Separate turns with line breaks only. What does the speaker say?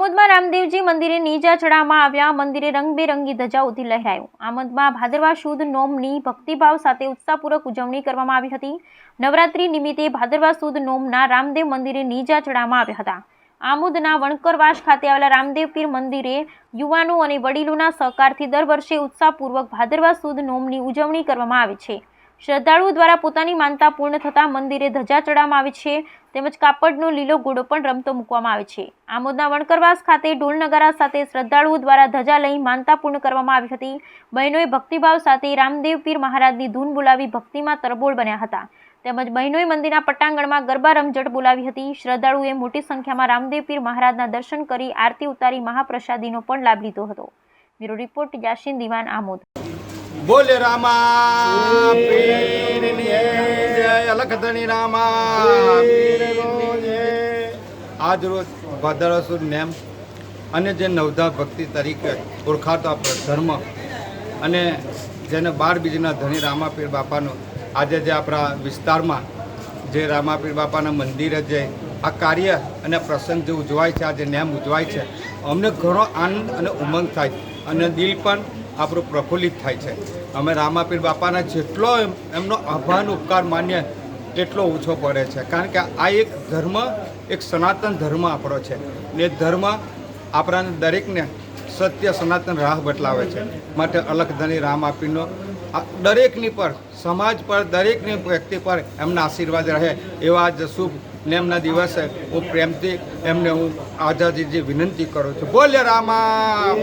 રામદેવજી મંદિરે નીજા ચડાવવામાં આવ્યા. મંદિરે રંગબેરંગી ધજાઓથી લહેરાયું. આમોદમાં ભાદરવા સુદ નોમની ભક્તિભાવ સાથે ઉત્સાહપૂર્વક ઉજવણી કરવામાં આવી હતી. નવરાત્રી નિમિત્તે ભાદરવા સુદ નોમના રામદેવ મંદિરે નીજા ચડાવવામાં આવ્યા હતા. આમોદના વણકરવાસ ખાતે આવેલા રામદેવ પીર મંદિરે યુવાનો અને વડીલોના સહકારથી દર વર્ષે ઉત્સાહપૂર્વક ભાદરવા સુદ નોમની ઉજવણી કરવામાં આવે છે. શ્રદ્ધાળુઓ દ્વારા પોતાની માનતા પૂર્ણ થતાં મંદિરે ધજા ચડાવવામાં આવે છે. તેમજ કાપડનો લીલો ઘોડો પણ રમતો મૂકવામાં આવે છે. આમોદના વણકરવાસ ખાતે ઢોલ સાથે શ્રદ્ધાળુઓ દ્વારા ધજા લઈ માનતા પૂર્ણ કરવામાં આવી હતી. બહેનોએ ભક્તિભાવ સાથે રામદેવ પીર મહારાજની ધૂન બોલાવી ભક્તિમાં તરબોળ બન્યા હતા. તેમજ બહેનોએ મંદિરના પટાંગણમાં ગરબા રમઝટ બોલાવી હતી. શ્રદ્ધાળુઓએ મોટી સંખ્યામાં રામદેવ પીર મહારાજના દર્શન કરી આરતી ઉતારી મહાપ્રસાદીનો પણ લાભ લીધો હતો. બ્યુરો રિપોર્ટ યાસીન દિવાન આમોદ.
બોલે રામા અલખધણી રામા આજ રોજ ભાદરવા સુદ નેમ અને જે નવધા ભક્તિ તરીકે ઓળખાતો આપણો ધર્મ અને જેને બાર બીજના ધણી રામાપીર બાપાનો, આજે જે આપણા વિસ્તારમાં જે રામાપીર બાપાના મંદિરે જે આ કાર્ય અને પ્રસંગ જે ઉજવાય છે આજે નેમ ઉજવાય છે, અમને ઘણો આનંદ અને ઉમંગ થાય અને દિલ પણ આપણું પ્રફુલ્લિત થાય છે. અમે રામાપીર બાપાના જેટલો એમનો આભાર ઉપકાર માન્ય એટલો ઓછો પડે છે. કારણ કે આ એક ધર્મ, એક સનાતન ધર્મ આપણો છે. ને ધર્મ આપણાને દરેકને સત્ય, સનાતન રાહ બતલાવે છે. માટે અલખધણી રામ આપીનો દરેકની પર, સમાજ પર, દરેકની વ્યક્તિ પર એમના આશીર્વાદ રહે એવા આજ શુભ ને એમના દિવસે હું પ્રેમથી એમને હું આઝાદીજી વિનંતી કરું છું. બોલે રામા.